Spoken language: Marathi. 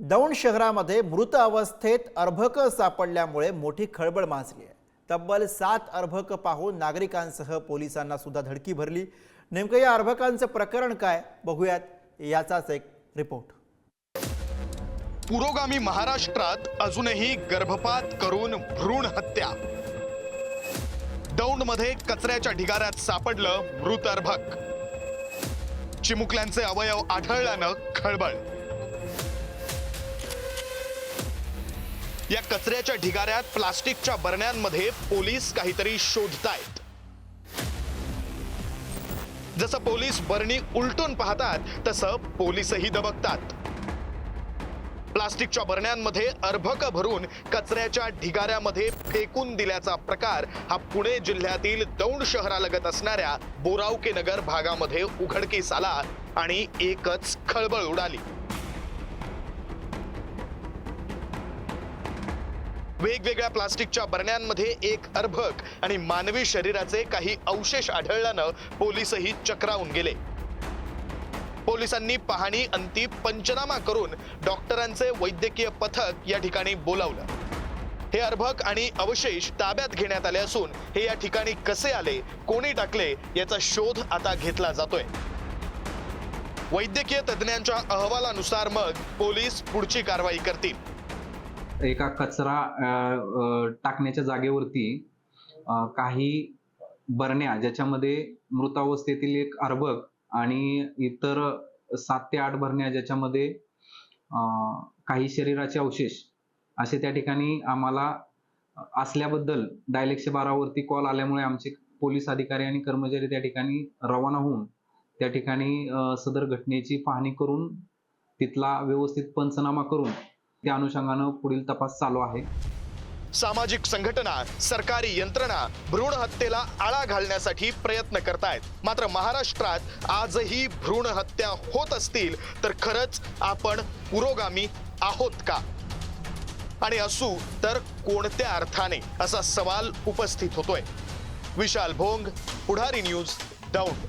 दौंड शहरामध्ये मृत अवस्थेत अर्भक सापडल्यामुळे मोठी खळबळ माजली आहे. तब्बल सात अर्भक पाहून नागरिकांसह पोलिसांना सुद्धा धडकी भरली. नेमकं या अर्भकांचं प्रकरण काय? बघूयात. याचाच एक रिपोर्ट. पुरोगामी महाराष्ट्रात अजूनही गर्भपात करून भ्रूण हत्या. दौंडमध्ये कचऱ्याच्या ढिगाऱ्यात सापडलं मृत अर्भक. चिमुकल्यांचे अवयव आढळल्यानं खळबळ. या कचऱ्याच्या ढिगाऱ्यात प्लास्टिकच्या बरण्यांमध्ये पोलीस काहीतरी शोधतायत. जसं पोलीस बरणी उलटून पाहतात तसं पोलीसही दबकतात. प्लास्टिकच्या बरण्यांमध्ये अर्भक भरून कचऱ्याच्या ढिगाऱ्यामध्ये फेकून दिल्याचा प्रकार हा पुणे जिल्ह्यातील दौंड शहरालगत असणाऱ्या बोरावके नगर भागामध्ये उघडकीस आला आणि एकच खळबळ उडाली. वेगवेगळ्या प्लास्टिकच्या बरण्यांमध्ये एक अर्भक आणि मानवी शरीराचे काही अवशेष आढळल्यानं पोलीसही चक्रावून गेले. पोलिसांनी पाहणी अंती पंचनामा करून डॉक्टरांचे वैद्यकीय पथक या ठिकाणी बोलावलं. हे अर्भक आणि अवशेष ताब्यात घेण्यात आले असून हे या ठिकाणी कसे आले कोणी टाकले याचा शोध आता घेतला जातोय. वैद्यकीय तज्ज्ञांच्या अहवालानुसार मग पोलीस पुढची कारवाई करतील. एका कचरा टाकण्याच्या जागेवरती काही बरण्या ज्याच्यामध्ये मृतावस्थेतील एक अर्भक आणि इतर सात ते आठ भरण्या ज्याच्यामध्ये काही शरीराचे अवशेष असे त्या ठिकाणी आम्हाला असल्याबद्दल डायल एकशे बारावरती कॉल आल्यामुळे आमचे पोलीस अधिकारी आणि कर्मचारी त्या ठिकाणी रवाना होऊन त्या ठिकाणी सदर घटनेची पाहणी करून तिथला व्यवस्थित पंचनामा करून त्या अनुषंगानं पुढील तपास चालू आहे. सामाजिक संघटना सरकारी यंत्रणा भ्रूण हत्येला आळा घालण्यासाठी प्रयत्न करतायत. मात्र महाराष्ट्रात आजही भ्रूण हत्या होत असतील तर खरंच आपण पुरोगामी आहोत का? आणि असू तर कोणत्या अर्थाने? असा सवाल उपस्थित होतोय. विशाल भोंग पुढारी न्यूज दौंड.